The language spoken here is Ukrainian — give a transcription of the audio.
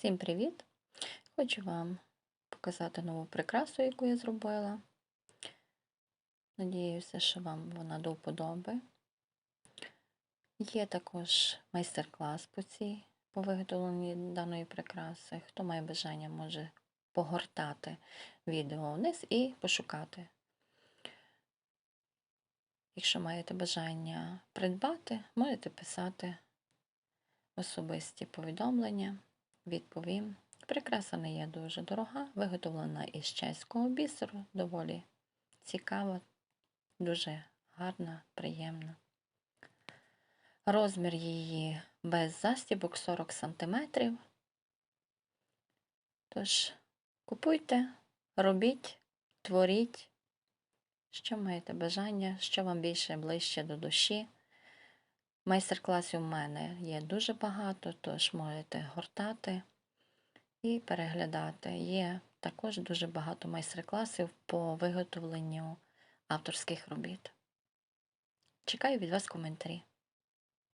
Всім привіт! Хочу вам показати нову прикрасу, яку я зробила. Надіюся, що вам вона до вподоби. Є також майстер-клас по цій по виготовленні даної прикраси. Хто має бажання, може погортати відео вниз і пошукати. Якщо маєте бажання придбати, можете писати особисті повідомлення, відповім. Прикраса не є дуже дорога, виготовлена із чеського бісеру, доволі цікава, дуже гарна, приємна. Розмір її без застібок 40 см. Тож, купуйте, робіть, творіть, що маєте бажання, що вам більше ближче до душі. Майстер-класів у мене є дуже багато, тож можете гортати і переглядати. Є також дуже багато майстер-класів по виготовленню авторських робіт. Чекаю від вас коментарі.